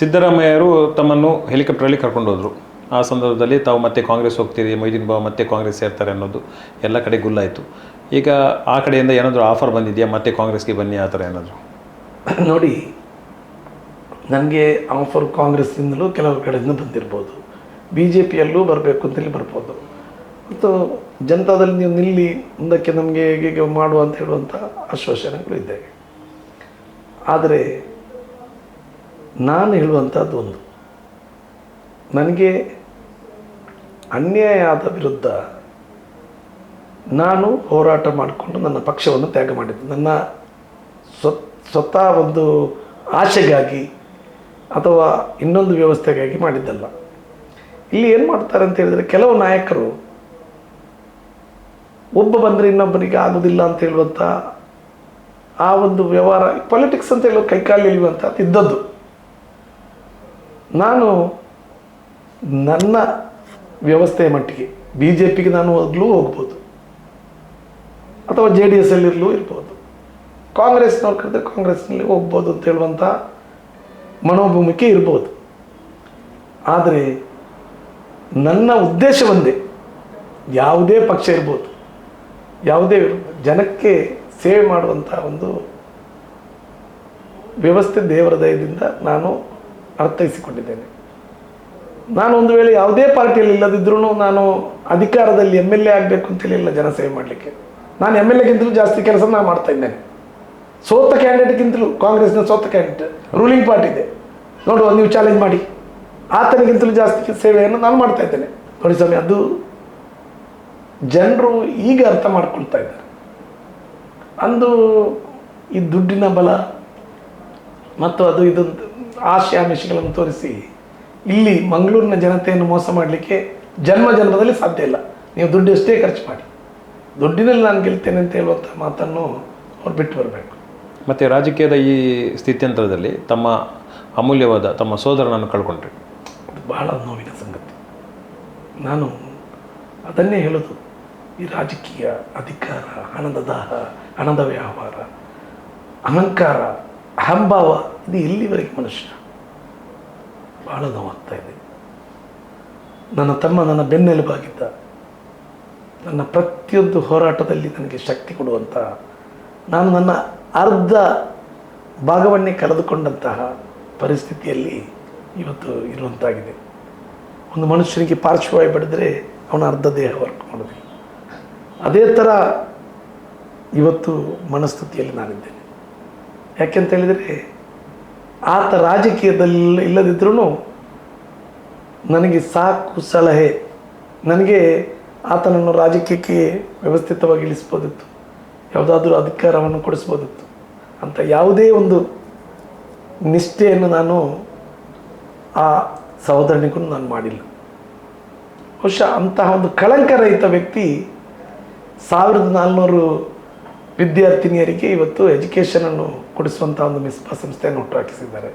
ಸಿದ್ದರಾಮಯ್ಯರು ತಮ್ಮನ್ನು ಹೆಲಿಕಾಪ್ಟರಲ್ಲಿ ಕರ್ಕೊಂಡು ಹೋದರು ಆ ಸಂದರ್ಭದಲ್ಲಿ ತಾವು ಮತ್ತೆ ಕಾಂಗ್ರೆಸ್ ಹೋಗ್ತೀರಿ ಮೊಯ್ದೀನ್ ಬಾಬು ಮತ್ತೆ ಕಾಂಗ್ರೆಸ್ ಸೇರ್ತಾರೆ ಅನ್ನೋದು ಎಲ್ಲ ಕಡೆ ಗುಲ್ಲಾಯಿತು. ಈಗ ಆ ಕಡೆಯಿಂದ ಏನಾದರೂ ಆಫರ್ ಬಂದಿದೆಯಾ, ಮತ್ತೆ ಕಾಂಗ್ರೆಸ್ಗೆ ಬನ್ನಿ ಆ ಥರ ಏನಾದರೂ? ನೋಡಿ, ನನಗೆ ಆಫರ್ ಕಾಂಗ್ರೆಸ್ನಿಂದಲೂ ಕೆಲವು ಕಡೆಯಿಂದ ಬಂದಿರ್ಬೋದು. ಬಿ ಜೆ ಪಿಯಲ್ಲೂ ಬರಬೇಕು ಅಂತೇಳಿ ಬರ್ಬೋದು. ಮತ್ತು ಜನತಾದಲ್ಲಿ ನೀವು ನಿಲ್ಲಿ, ಮುಂದಕ್ಕೆ ನಮಗೆ ಹೇಗೆ ಮಾಡುವ ಅಂತ ಹೇಳುವಂಥ ಆಶ್ವಾಸನೆಗಳು ಇದ್ದಾವೆ. ಆದರೆ ನಾನು ಹೇಳುವಂಥದ್ದು ಒಂದು. ನನಗೆ ಅನ್ಯಾಯ ಆದ ವಿರುದ್ಧ ನಾನು ಹೋರಾಟ ಮಾಡಿಕೊಂಡು ನನ್ನ ಪಕ್ಷವನ್ನು ತ್ಯಾಗ ಮಾಡಿದ್ದು. ನನ್ನ ಸ್ವ, ಸ್ವತಃ ಒಂದು ಆಸೆಗಾಗಿ ಅಥವಾ ಇನ್ನೊಂದು ವ್ಯವಸ್ಥೆಗಾಗಿ ಮಾಡಿದ್ದಲ್ಲ. ಇಲ್ಲಿ ಏನು ಮಾಡ್ತಾರೆ ಅಂತ ಹೇಳಿದರೆ ಕೆಲವು ನಾಯಕರು ಒಬ್ಬ ಬಂದರೆ ಇನ್ನೊಬ್ಬನಿಗೆ ಆಗೋದಿಲ್ಲ ಅಂತ ಹೇಳುವಂಥ ಆ ಒಂದು ವ್ಯವಹಾರ ಪೊಲಿಟಿಕ್ಸ್ ಅಂತ ಹೇಳೋ ಕೈಕಾಲು ಇಳಿಯುವಂಥದ್ದು ಇದ್ದದ್ದು. ನಾನು ನನ್ನ ವ್ಯವಸ್ಥೆಯ ಮಟ್ಟಿಗೆ ಬಿ ಜೆ ಪಿಗೆ ನಾನು ಹೋಗ್ಲೂ ಹೋಗ್ಬೋದು. ಅಥವಾ ಜೆ ಡಿ ಎಸ್ ಅಲ್ಲಿರಲೂ ಇರ್ಬೋದು. ಕಾಂಗ್ರೆಸ್ನವ್ರು ಕರೆದ್ರೆ ಕಾಂಗ್ರೆಸ್ನಲ್ಲಿ ಹೋಗ್ಬೋದು ಅಂತ ಹೇಳುವಂಥ ಮನೋಭೂಮಿಕೆ ಇರ್ಬೋದು. ಆದರೆ ನನ್ನ ಉದ್ದೇಶ ಒಂದೇ ಯಾವುದೇ ಪಕ್ಷ ಇರ್ಬೋದು, ಯಾವುದೇ ಜನಕ್ಕೆ ಸೇವೆ ಮಾಡುವಂಥ ಒಂದು ವ್ಯವಸ್ಥೆ ದೇವರ ದಯದಿಂದ ನಾನು ಅರ್ಥೈಸಿಕೊಂಡಿದ್ದೇನೆ. ನಾನು ಒಂದು ವೇಳೆ ಯಾವುದೇ ಪಾರ್ಟಿಯಲ್ಲಿ ಇಲ್ಲದಿದ್ರೂ ನಾನು ಅಧಿಕಾರದಲ್ಲಿ ಎಂ ಎಲ್ ಎ ಆಗಬೇಕು ಅಂತೇಳಿಲ್ಲ ಜನಸೇವೆ ಮಾಡಲಿಕ್ಕೆ. ನಾನು ಎಂ ಎಲ್ ಎಗಿಂತಲೂ ಜಾಸ್ತಿ ಕೆಲಸ ನಾನು ಮಾಡ್ತಾ ಇದ್ದೇನೆ. ಸೋತ ಕ್ಯಾಂಡಿಡೇಟ್ಗಿಂತಲೂ ಕಾಂಗ್ರೆಸ್ನ ಸೋತ ಕ್ಯಾಂಡಿಡೇಟ್ ರೂಲಿಂಗ್ ಪಾರ್ಟಿ ಇದೆ. ನೋಡುವ, ನೀವು ಚಾಲೆಂಜ್ ಮಾಡಿ. ಆತನಿಗಿಂತಲೂ ಜಾಸ್ತಿ ಸೇವೆಯನ್ನು ನಾನು ಮಾಡ್ತಾ ಇದ್ದೇನೆ. ನೋಡಿ ಸ್ವಾಮಿ, ಅದು ಜನರು ಈಗ ಅರ್ಥ ಮಾಡ್ಕೊಳ್ತಾ ಇದ್ದಾರೆ. ಅಂದು ಈ ದುಡ್ಡಿನ ಬಲ, ಮತ್ತು ಅದು ಇದು ಆಶೆ ಆಮಿಷಗಳನ್ನು ತೋರಿಸಿ ಇಲ್ಲಿ ಮಂಗಳೂರಿನ ಜನತೆಯನ್ನು ಮೋಸ ಮಾಡಲಿಕ್ಕೆ ಜನ್ಮ ಜನ್ಮದಲ್ಲಿ ಸಾಧ್ಯ ಇಲ್ಲ. ನೀವು ದುಡ್ಡು ಎಷ್ಟೇ ಖರ್ಚು ಮಾಡಿ. ದುಡ್ಡಿನಲ್ಲಿ ನಾನು ಗೆಲ್ತೇನೆ ಅಂತ ಹೇಳುವಂಥ ಮಾತನ್ನು ಅವ್ರು ಬಿಟ್ಟು ಬರಬೇಕು. ಮತ್ತು ರಾಜಕೀಯದ ಈ ಸ್ಥಿತ್ಯಂತರದಲ್ಲಿ ತಮ್ಮ ಅಮೂಲ್ಯವಾದ ತಮ್ಮ ಸೋದರನನ್ನು ಕಳ್ಕೊಂಡ್ರಿ. ಅದು ಬಹಳ ನೋವಿನ ಸಂಗತಿ. ನಾನು ಅದನ್ನೇ ಹೇಳೋದು. ಈ ರಾಜಕೀಯ ಅಧಿಕಾರ ಹಣದ ದಾಹ ಹಣದ ವ್ಯವಹಾರ ಅಹಂಕಾರ ಅಹಂಭಾವ ಇದು ಎಲ್ಲಿವರೆಗೆ ಮನುಷ್ಯ? ಬಹಳ ನೋವಾಗ್ತಾ ಇದೆ ನನ್ನ ತಮ್ಮ ನನ್ನ ಬೆನ್ನೆಲುಬಾಗಿದ್ದ, ನನ್ನ ಪ್ರತಿಯೊಂದು ಹೋರಾಟದಲ್ಲಿ ನನಗೆ ಶಕ್ತಿ ಕೊಡುವಂತಹ ನಾನು ನನ್ನ ಅರ್ಧ ಭಾಗವನ್ನೇ ಕಳೆದುಕೊಂಡಂತಹ ಪರಿಸ್ಥಿತಿಯಲ್ಲಿ ಇವತ್ತು ಇರುವಂತಾಗಿದೆ. ಒಂದು ಮನುಷ್ಯನಿಗೆ ಪಾರ್ಶ್ವವಾಯು ಬಡಿದರೆ ಅವನ ಅರ್ಧ ದೇಹ ವರ್ಕ್ ಮಾಡೋದಿಲ್ಲ ಅದೇ ಥರ ಇವತ್ತು ಮನಸ್ಥಿತಿಯಲ್ಲಿ ನಾನಿದ್ದೇನೆ. ಯಾಕೆಂತ ಹೇಳಿದರೆ ಆತ ರಾಜಕೀಯದಲ್ಲಿ ಇಲ್ಲದಿದ್ರೂ ನನಗೆ ಸಾಕು ಸಲಹೆ. ನನಗೆ ಆತನನ್ನು ರಾಜಕೀಯಕ್ಕೆ ವ್ಯವಸ್ಥಿತವಾಗಿ ಇಳಿಸ್ಬೋದಿತ್ತು. ಯಾವುದಾದ್ರೂ ಅಧಿಕಾರವನ್ನು ಕೊಡಿಸ್ಬೋದಿತ್ತು. ಅಂತ ಯಾವುದೇ ಒಂದು ನಿಷ್ಠೆಯನ್ನು ನಾನು ಆ ಸಹೋದರನಿಗೂ ನಾನು ಮಾಡಿಲ್ಲ. ಬಹುಶಃ ಅಂತಹ ಒಂದು ಕಳಂಕರಹಿತ ವ್ಯಕ್ತಿ ಸಾವಿರದ ನಾಲ್ನೂರು ವಿದ್ಯಾರ್ಥಿನಿಯರಿಗೆ ಇವತ್ತು ಎಜುಕೇಷನನ್ನು ಕೊಡಿಸುವಂಥ ಒಂದು ಮಿಸ್ಪಾ ಸಂಸ್ಥೆಯನ್ನು ಹುಟ್ಟುಹಾಕಿಸಿದ್ದಾರೆ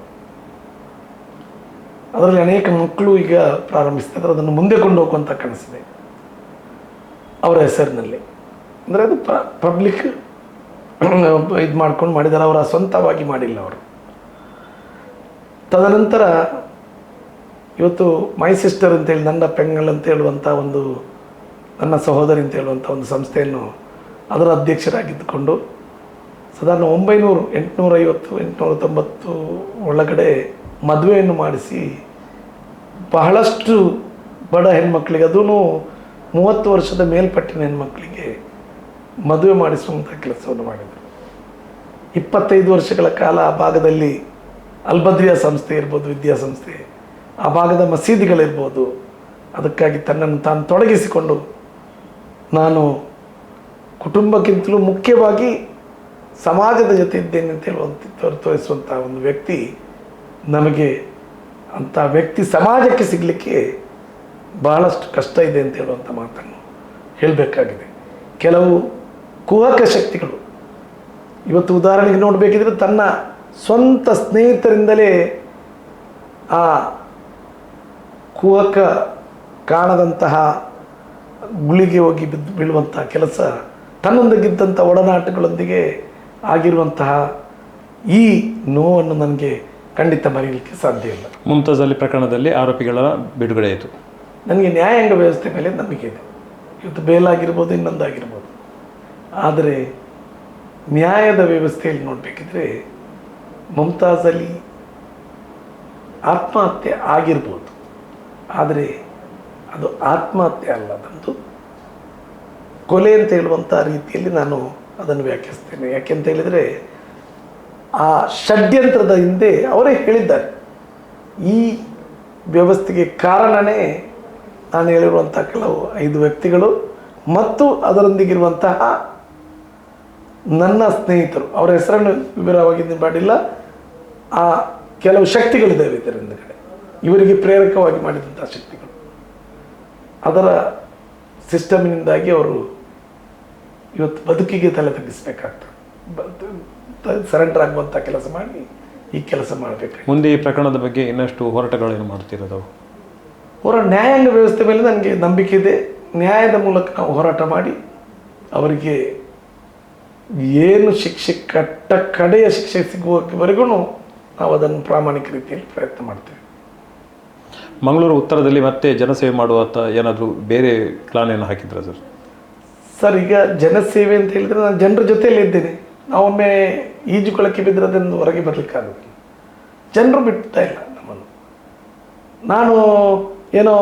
ಅದರಲ್ಲಿ ಅನೇಕ ಮಕ್ಕಳು ಈಗ ಪ್ರಾರಂಭಿಸ್ತಾರೆ ಅದನ್ನು ಮುಂದೆ ಕೊಂಡು ಹೋಗುವಂಥ ಕನಸಿದೆ ಅವರ ಹೆಸರಿನಲ್ಲಿ. ಅಂದರೆ ಅದು ಪಬ್ಲಿಕ್ ಇದು ಮಾಡ್ಕೊಂಡು ಮಾಡಿದ್ದಾರೆ. ಅವರ ಸ್ವಂತವಾಗಿ ಮಾಡಿಲ್ಲ ಅವರು. ತದನಂತರ ಇವತ್ತು ಮೈ ಸಿಸ್ಟರ್ ಅಂತೇಳಿ ನನ್ನ ಪೆಂಗಲ್ ಅಂತ ಹೇಳುವಂಥ ಒಂದು, ನನ್ನ ಸಹೋದರಿ ಅಂತ ಹೇಳುವಂಥ ಒಂದು ಸಂಸ್ಥೆಯನ್ನು ಅದರ ಅಧ್ಯಕ್ಷರಾಗಿದ್ದುಕೊಂಡು ಸಾಧಾರಣ ಒಂಬೈನೂರು, ಎಂಟುನೂರೈವತ್ತು ಎಂಟುನೂರ ತೊಂಬತ್ತು ಒಳಗಡೆ ಮದುವೆಯನ್ನು ಮಾಡಿಸಿ ಬಹಳಷ್ಟು ಬಡ ಹೆಣ್ಮಕ್ಳಿಗೆ ಅದೂ ಮೂವತ್ತು ವರ್ಷದ ಮೇಲ್ಪಟ್ಟಿನ ಹೆಣ್ಮಕ್ಳಿಗೆ ಮದುವೆ ಮಾಡಿಸುವಂಥ ಕೆಲಸವನ್ನು ಮಾಡಿದರು. ಇಪ್ಪತ್ತೈದು ವರ್ಷಗಳ ಕಾಲ ಆ ಭಾಗದಲ್ಲಿ ಅಲ್ಬದ್ರಿಯಾ ಸಂಸ್ಥೆ ಇರ್ಬೋದು, ವಿದ್ಯಾಸಂಸ್ಥೆ, ಆ ಭಾಗದ ಮಸೀದಿಗಳಿರ್ಬೋದು. ಅದಕ್ಕಾಗಿ ತನ್ನನ್ನು ತಾನು ತೊಡಗಿಸಿಕೊಂಡು ನಾನು ಕುಟುಂಬಕ್ಕಿಂತಲೂ ಮುಖ್ಯವಾಗಿ ಸಮಾಜದ ಜೊತೆ ಇದ್ದೇನೆ ಅಂತ ಹೇಳುವಂಥ ಒಂದು ವ್ಯಕ್ತಿ ನಮಗೆ ಅಂಥ ವ್ಯಕ್ತಿ ಸಮಾಜಕ್ಕೆ ಸಿಗಲಿಕ್ಕೆ ಬಹಳಷ್ಟು ಕಷ್ಟ ಇದೆ ಅಂತ ಹೇಳುವಂಥ ಮಾತನ್ನು ಹೇಳಬೇಕಾಗಿದೆ. ಕೆಲವು ಕುಹಕ ಶಕ್ತಿಗಳು ಇವತ್ತು ಉದಾಹರಣೆಗೆ ನೋಡಬೇಕಿದ್ರೆ ತನ್ನ ಸ್ವಂತ ಸ್ನೇಹಿತರಿಂದಲೇ ಆ ಕುಹಕ ಕಾಣದಂತಹ ಗುಳಿಗೆ ಹೋಗಿ ಬಿದ್ದು ಬೀಳುವಂಥ ಕೆಲಸ ತನ್ನೊಂದಿಗಿದ್ದಂಥ ಒಡನಾಟಗಳೊಂದಿಗೆ ಆಗಿರುವಂತಹ ಈ ನೋವನ್ನು ನನಗೆ ಖಂಡಿತ ಮರೀಲಿಕ್ಕೆ ಸಾಧ್ಯ ಇಲ್ಲ. ಮುಮ್ತಾಜ್ ಅಲಿ ಪ್ರಕರಣದಲ್ಲಿ ಆರೋಪಿಗಳ ಬಿಡುಗಡೆ ಆಯಿತು. ನನಗೆ ನ್ಯಾಯಾಂಗ ವ್ಯವಸ್ಥೆ ಮೇಲೆ ನಂಬಿಕೆ ಇದೆ. ಇವತ್ತು ಬೇಲಾಗಿರ್ಬೋದು ಇನ್ನೊಂದಾಗಿರ್ಬೋದು. ಆದರೆ ನ್ಯಾಯದ ವ್ಯವಸ್ಥೆಯಲ್ಲಿ ನೋಡಬೇಕಿದ್ರೆ ಮುಮ್ತಾಜ್ ಅಲಿ ಆತ್ಮಹತ್ಯೆ ಆಗಿರ್ಬೋದು. ಆದರೆ ಅದು ಆತ್ಮಹತ್ಯೆ ಅಲ್ಲ ಕೊಲೆ ಅಂತ ಹೇಳುವಂಥ ರೀತಿಯಲ್ಲಿ ನಾನು ಅದನ್ನು ವ್ಯಾಖ್ಯಾನಿಸ್ತೇನೆ. ಯಾಕೆಂತ ಹೇಳಿದರೆ, ಆ ಷಡ್ಯಂತ್ರದ ಹಿಂದೆ ಅವರೇ ಹೇಳಿದ್ದಾರೆ. ಈ ವ್ಯವಸ್ಥೆಗೆ ಕಾರಣನೇ ನಾನು ಹೇಳಿರುವಂಥ ಕೆಲವು ಐದು ವ್ಯಕ್ತಿಗಳು ಮತ್ತು ಅದರೊಂದಿಗಿರುವಂತಹ ನನ್ನ ಸ್ನೇಹಿತರು. ಅವರ ಹೆಸರನ್ನು ವಿವರವಾಗಿ ಮಾಡಿಲ್ಲ ಆ ಕೆಲವು ಶಕ್ತಿಗಳಿದ್ದಾವೆ ಇದರ ಹಿಂದುಗಡೆ ಇವರಿಗೆ ಪ್ರೇರಕವಾಗಿ ಮಾಡಿದಂಥ ಶಕ್ತಿಗಳು. ಅದರ ಸಿಸ್ಟಮ್ನಿಂದಾಗಿ ಅವರು ಇವತ್ತು ಬದುಕಿಗೆ ತಲೆ ತಗ್ಗಿಸ್ಬೇಕಾಗ್ತದೆ. ಸರೆಂಡರ್ ಆಗುವಂಥ ಕೆಲಸ ಮಾಡಿ ಈ ಕೆಲಸ ಮಾಡಬೇಕು. ಮುಂದೆ ಈ ಪ್ರಕರಣದ ಬಗ್ಗೆ ಇನ್ನಷ್ಟು ಹೋರಾಟಗಳೇನು ಮಾಡ್ತಿರೋದು ಅವರ ನ್ಯಾಯಾಂಗ ವ್ಯವಸ್ಥೆ ಮೇಲೆ ನನಗೆ ನಂಬಿಕೆ ಇದೆ. ನ್ಯಾಯದ ಮೂಲಕ ನಾವು ಹೋರಾಟ ಮಾಡಿ ಅವರಿಗೆ ಏನು ಶಿಕ್ಷೆ ಕಟ್ಟ ಕಡೆಯ ಶಿಕ್ಷೆ ಸಿಗುವವರೆಗೂ ನಾವು ಅದನ್ನು ಪ್ರಾಮಾಣಿಕ ರೀತಿಯಲ್ಲಿ ಪ್ರಯತ್ನ ಮಾಡ್ತೇವೆ. ಮಂಗಳೂರು ಉತ್ತರದಲ್ಲಿ ಮತ್ತೆ ಜನಸೇವೆ ಮಾಡುವಂಥ ಏನಾದರೂ ಬೇರೆ ಪ್ಲಾನ್ ಏನು ಹಾಕಿದ್ರ ಸರ್? ಸರ್, ಈಗ ಜನಸೇವೆ ಅಂತ ಹೇಳಿದರೆ ನಾನು ಜನರ ಜೊತೆಯಲ್ಲಿ ಇದ್ದೇನೆ. ನಾವೊಮ್ಮೆ ಈಜುಕೊಳಕ್ಕೆ ಬಿದ್ದರೆ ಅದನ್ನು ಹೊರಗೆ ಬರಲಿಕ್ಕಾಗೋದಿಲ್ಲ. ಜನರು ಬಿಡ್ತಾ ಇಲ್ಲ ನಮ್ಮನ್ನು. ನಾನು ಏನೋ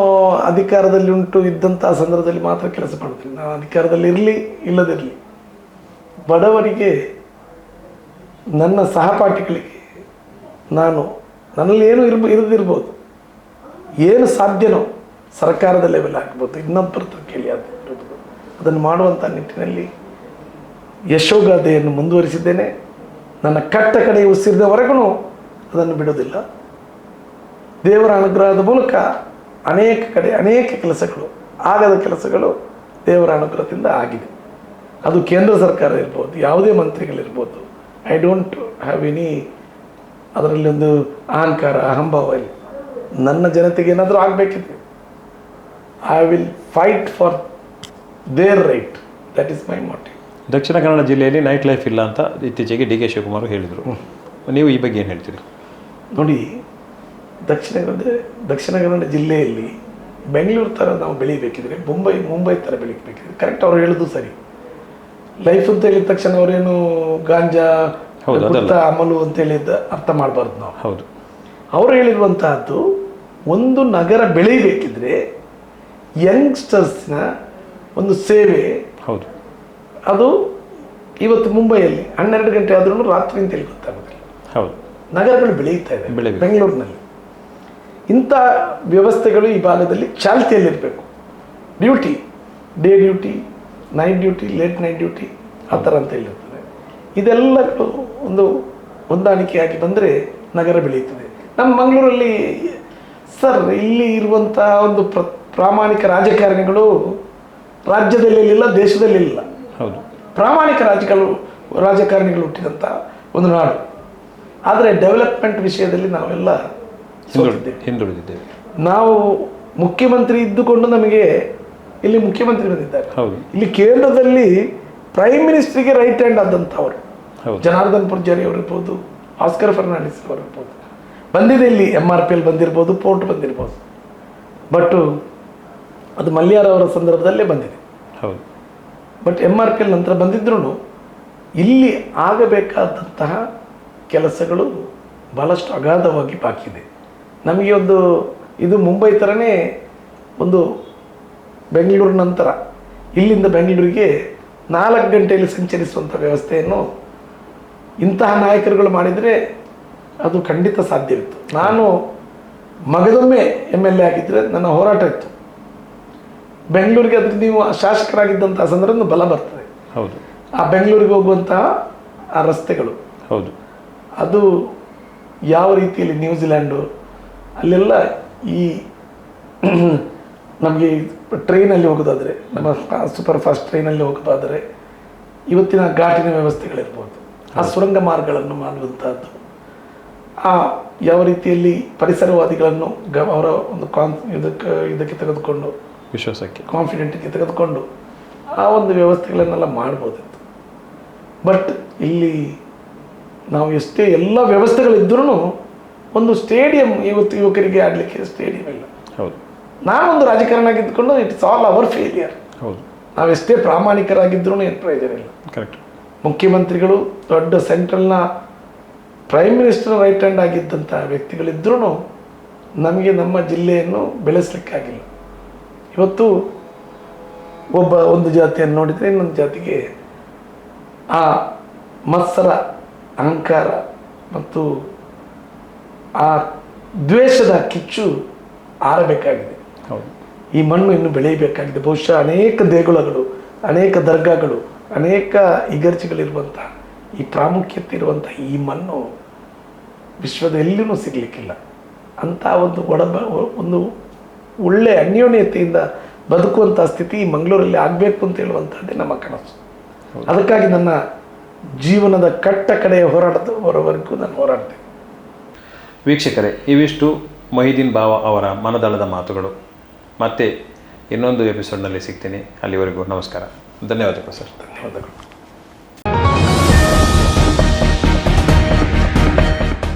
ಅಧಿಕಾರದಲ್ಲಿ ಉಂಟು ಇದ್ದಂಥ ಸಂದರ್ಭದಲ್ಲಿ ಮಾತ್ರ ಕೆಲಸ ಮಾಡ್ತೀನಿ ನಾನು ಅಧಿಕಾರದಲ್ಲಿ ಇರಲಿ, ಇಲ್ಲದಿರಲಿ. ಬಡವರಿಗೆ ನನ್ನ ಸಹಪಾಠಿಗಳಿಗೆ ನಾನು ನನ್ನಲ್ಲಿ ಏನು ಇರ್ಬ, ಇರದಿರ್ಬೋದು. ಏನು ಸಾಧ್ಯನೋ ಸರ್ಕಾರದ ಲೆವೆಲ್ ಆಗ್ಬೋದು ಇನ್ನೊಬ್ಬರ ಹತ್ರ ಕೇಳಿ ಅದು. ಅದನ್ನು ಮಾಡುವಂಥ ನಿಟ್ಟಿನಲ್ಲಿ ಯಶೋಗಾದೆಯನ್ನು ಮುಂದುವರಿಸಿದ್ದೇನೆ. ನನ್ನ ಕಟ್ಟ ಕಡೆ ಉಸಿರಿದವರೆಗೂ ಅದನ್ನು ಬಿಡೋದಿಲ್ಲ ದೇವರ ಅನುಗ್ರಹದ ಮೂಲಕ ಅನೇಕ ಕಡೆ ಅನೇಕ ಕೆಲಸಗಳು, ಆಗದ ಕೆಲಸಗಳು ದೇವರ ಅನುಗ್ರಹದಿಂದ ಆಗಿದೆ. ಅದು ಕೇಂದ್ರ ಸರ್ಕಾರ ಇರ್ಬೋದು, ಯಾವುದೇ ಮಂತ್ರಿಗಳಿರ್ಬೋದು. ಐ ಡೋಂಟ್ ಹ್ಯಾವ್ ಎನಿ ಅದರಲ್ಲಿ ಒಂದು ಅಹಂಕಾರ, ಅಹಂಭಾವ ಇಲ್ಲ. ನನ್ನ ಜನತೆಗೆ ಏನಾದರೂ ಆಗಬೇಕಿದೆ. I will fight for their right that is my motive Dakshina Kannada ಜಿಲ್ಲೆಯಲ್ಲಿ ನೈಟ್ ಲೈಫ್ ಇಲ್ಲ ಅಂತ ಇತ್ತೀಚೆಗೆ ಡಿ ಕೆ ಶಿವಕುಮಾರ್ ಹೇಳಿದರು. ನೀವು ಈ ಬಗ್ಗೆ ಏನು ಹೇಳ್ತೀರಿ? ನೋಡಿ ದಕ್ಷಿಣ ಕನ್ನಡ ದಕ್ಷಿಣ ಕನ್ನಡ ಜಿಲ್ಲೆಯಲ್ಲಿ ಬೆಂಗಳೂರು ಥರ ನಾವು ಬೆಳಿಬೇಕಿದ್ರೆ ಮುಂಬೈ ಮುಂಬೈ ಥರ ಬೆಳಿಬೇಕಿದ್ರೆ ಕರೆಕ್ಟ್ ಅವ್ರು ಹೇಳೋದು ಸರಿ. ಲೈಫ್ ಅಂತ ಹೇಳಿದ ತಕ್ಷಣ ಅವರೇನು ಗಾಂಜಾ. ಅಮಲು ಅಂತ ಹೇಳಿದ್ದ ಅರ್ಥ ಮಾಡಬಾರ್ದು ನಾವು. ಹೌದು. ಅವರು ಹೇಳಿರುವಂತಹದ್ದು ಒಂದು ನಗರ ಬೆಳೀಬೇಕಿದ್ರೆ ಯಂಗ್ಸ್ಟರ್ಸ್ನ ಒಂದು ಸೇವೆ. ಹೌದು. ಅದು ಇವತ್ತು ಮುಂಬೈಯಲ್ಲಿ ಹನ್ನೆರಡು ಗಂಟೆ ಆದ್ರೂ ರಾತ್ರಿ ಅಂತ ಹೇಳಿ ಗೊತ್ತಾಗೋದಿಲ್ಲ. ಹೌದು. ನಗರಗಳು ಬೆಳೆಯುತ್ತಾ ಇದೆ. ಬೆಂಗಳೂರಿನಲ್ಲಿ. ಇಂಥ ವ್ಯವಸ್ಥೆಗಳು ಈ ಭಾಗದಲ್ಲಿ ಚಾಲ್ತಿಯಲ್ಲಿರಬೇಕು. Duty day duty night duty late night duty ಆ ಥರ ಅಂತ ಹೇಳಿರ್ತದೆ ಇದೆಲ್ಲಗಳು ಒಂದು ಹೊಂದಾಣಿಕೆಯಾಗಿ ಬಂದರೆ ನಗರ ಬೆಳೆಯುತ್ತದೆ. ನಮ್ಮ ಮಂಗಳೂರಲ್ಲಿ ಸರ್ ಇಲ್ಲಿ ಇರುವಂತಹ ಒಂದು ಪ್ರ ಪ್ರಾಮಾಣಿಕ ರಾಜಕಾರಣಿಗಳು ರಾಜ್ಯದಲ್ಲಿ ಇಲ್ಲ ದೇಶದಲ್ಲಿ ಇಲ್ಲ ಹೌದು. ಪ್ರಾಮಾಣಿಕ ರಾಜಕಾರಣ ರಾಜಕಾರಣಿಗಳು ಹುಟ್ಟಿದಂಥ ಒಂದು ನಾಡು. ಆದರೆ ಡೆವಲಪ್ಮೆಂಟ್ ವಿಷಯದಲ್ಲಿ ನಾವೆಲ್ಲ ಹಿಂದುಳಿದಿದ್ದೇವೆ. ನಾವು ಮುಖ್ಯಮಂತ್ರಿ ಇದ್ದುಕೊಂಡು ನಮಗೆ ಇಲ್ಲಿ ಮುಖ್ಯಮಂತ್ರಿ ಬಂದಿದ್ದಾರೆ. ಹೌದು. ಇಲ್ಲಿ ಕೇಂದ್ರದಲ್ಲಿ ಪ್ರೈಮ್ ಮಿನಿಸ್ಟ್ರಿಗೆ ರೈಟ್ ಹ್ಯಾಂಡ್ ಆದಂಥವರು. ಹೌದು. ಜನಾರ್ದನ್ ಪುರ್ಜಾರಿ ಅವರು ಇರ್ಬೋದು ಆಸ್ಕರ್ ಫರ್ನಾಂಡಿಸ್ ಅವರು ಇರ್ಬೋದು ಬಂದಿದೆ ಇಲ್ಲಿ ಎಂ ಆರ್ ಪಿ ಎಲ್ ಬಂದಿರ್ಬೋದು ಪೋರ್ಟ್ ಬಂದಿರ್ಬೋದು. ಬಟ್ ಅದು ಮಲ್ಯಾರವರ ಅವರ ಸಂದರ್ಭದಲ್ಲೇ ಬಂದಿದೆ. ಹೌದು. ಬಟ್ ಎಂ ಆರ್ ಕೆಲ್ ನಂತರ ಬಂದಿದ್ರೂ ಇಲ್ಲಿ ಆಗಬೇಕಾದಂತಹ ಕೆಲಸಗಳು ಬಹಳಷ್ಟು ಅಗಾಧವಾಗಿ ಬಾಕಿದೆ ನಮಗೆ ಒಂದು ಇದು ಮುಂಬೈ ಥರನೇ ಒಂದು ಬೆಂಗಳೂರು ನಂತರ ಇಲ್ಲಿಂದ ಬೆಂಗಳೂರಿಗೆ ನಾಲ್ಕು ಗಂಟೆಯಲ್ಲಿ ಸಂಚರಿಸುವಂಥ ವ್ಯವಸ್ಥೆಯನ್ನು ಇಂತಹ ನಾಯಕರುಗಳು ಮಾಡಿದರೆ ಅದು ಖಂಡಿತ ಸಾಧ್ಯವಿತ್ತು. ನಾನು ಮಗದೊಮ್ಮೆ ಎಂ ಎಲ್ ಎ ಆಗಿದ್ದರೆ ನನ್ನ ಹೋರಾಟ ಇತ್ತು. ಬೆಂಗಳೂರಿಗೆ ಅದ್ರ ನೀವು ಶಾಸಕರಾಗಿದ್ದಂಥ ಸಂದರ್ಭ ಬಲ ಬರ್ತದೆ. ಹೌದು. ಆ ಬೆಂಗಳೂರಿಗೆ ಹೋಗುವಂತಹ ಆ ರಸ್ತೆಗಳು. ಹೌದು. ಅದು ಯಾವ ರೀತಿಯಲ್ಲಿ ನ್ಯೂಜಿಲ್ಯಾಂಡು ಅಲ್ಲೆಲ್ಲ ಈ ನಮಗೆ ಟ್ರೈನಲ್ಲಿ ಹೋಗೋದಾದರೆ ನಮ್ಮ ಸೂಪರ್ ಫಾಸ್ಟ್ ಟ್ರೈನಲ್ಲಿ ಹೋಗೋದಾದರೆ ಇವತ್ತಿನ ಘಾಟಿನ ವ್ಯವಸ್ಥೆಗಳಿರ್ಬೋದು. ಆ ಸುರಂಗ ಮಾರ್ಗಗಳನ್ನು ಮಾಡುವಂಥದ್ದು ಆ ಯಾವ ರೀತಿಯಲ್ಲಿ ಪರಿಸರವಾದಿಗಳನ್ನು ಗ ಅವರ ಒಂದು ಕಾನ್ ಇದಕ್ಕೆ ಇದಕ್ಕೆ ತೆಗೆದುಕೊಂಡು ವಿಶ್ವಾಸಕ್ಕೆ. ಕಾನ್ಫಿಡೆಂಟ್ಗೆ ತೆಗೆದುಕೊಂಡು ಆ ಒಂದು ವ್ಯವಸ್ಥೆಗಳನ್ನೆಲ್ಲ ಮಾಡ್ಬೋದಿತ್ತು. ಬಟ್ ಇಲ್ಲಿ ನಾವು ಎಷ್ಟೇ ಎಲ್ಲ ವ್ಯವಸ್ಥೆಗಳಿದ್ದರೂ ಒಂದು ಸ್ಟೇಡಿಯಂ ಇವತ್ತು ಯುವಕರಿಗೆ ಆಡಲಿಕ್ಕೆ ಸ್ಟೇಡಿಯಂ ಇಲ್ಲ. ಹೌದು. ನಾನೊಂದು ರಾಜಕಾರಣ ಆಗಿದ್ದುಕೊಂಡು ಇಟ್ಸ್ ಆಲ್ ಅವರ್ ಫೇಲಿಯರ್ ಹೌದು. ನಾವೆಷ್ಟೇ ಪ್ರಾಮಾಣಿಕರಾಗಿದ್ರೂ ಏನು ಪ್ರಯೋಜನ ಇಲ್ಲ. ಕರೆಕ್ಟ್ ಮುಖ್ಯಮಂತ್ರಿಗಳು ದೊಡ್ಡ ಸೆಂಟ್ರಲ್ನ ಪ್ರೈಮ್ ಮಿನಿಸ್ಟರ್ ರೈಟ್ ಹ್ಯಾಂಡ್ ಆಗಿದ್ದಂಥ ವ್ಯಕ್ತಿಗಳಿದ್ರೂ ನಮಗೆ ನಮ್ಮ ಜಿಲ್ಲೆಯನ್ನು ಬೆಳೆಸಲಿಕ್ಕಾಗಿಲ್ಲ. ಇವತ್ತು ಒಬ್ಬ ಒಂದು ಜಾತಿಯನ್ನು ನೋಡಿದರೆ ಇನ್ನೊಂದು ಜಾತಿಗೆ ಆ ಮತ್ಸರ ಅಹಂಕಾರ ಮತ್ತು ಆ ದ್ವೇಷದ ಕಿಚ್ಚು ಆರಬೇಕಾಗಿದೆ. ಹೌದು. ಈ ಮಣ್ಣು ಇನ್ನು ಬೆಳೆಯಬೇಕಾಗಿದೆ. ಬಹುಶಃ ಅನೇಕ ದೇಗುಲಗಳು ಅನೇಕ ದರ್ಗಾಗಳು ಅನೇಕ ಇಗರ್ಜಿಗಳಿರುವಂಥ ಈ ಪ್ರಾಮುಖ್ಯತೆ ಇರುವಂಥ ಈ ಮಣ್ಣು ವಿಶ್ವದ ಎಲ್ಲಿಯೂ ಸಿಗಲಿಕ್ಕಿಲ್ಲ. ಅಂಥ ಒಂದು ಒಡಬ ಒಂದು ಒಳ್ಳೆ ಅನ್ಯೋನ್ಯತೆಯಿಂದ ಬದುಕುವಂಥ ಸ್ಥಿತಿ ಮಂಗಳೂರಲ್ಲಿ ಆಗಬೇಕು ಅಂತ ಹೇಳುವಂಥದ್ದೇ ನಮ್ಮ ಕನಸು. ಅದಕ್ಕಾಗಿ ನನ್ನ ಜೀವನದ ಕಟ್ಟ ಕಡೆಯ ಹೋರಾಟದ ಹೊರವರೆಗೂ ನಾನು ಹೋರಾಡ್ತೇನೆ. ವೀಕ್ಷಕರೇ ಇವಿಷ್ಟು ಮೊಹಿದೀನ್ ಬಾವ ಅವರ ಮನದಳದ ಮಾತುಗಳು. ಮತ್ತೆ ಇನ್ನೊಂದು ಎಪಿಸೋಡ್ನಲ್ಲಿ ಸಿಗ್ತೀನಿ. ಅಲ್ಲಿವರೆಗೂ ನಮಸ್ಕಾರ. ಧನ್ಯವಾದಗಳು ಸರ್. ಧನ್ಯವಾದಗಳು.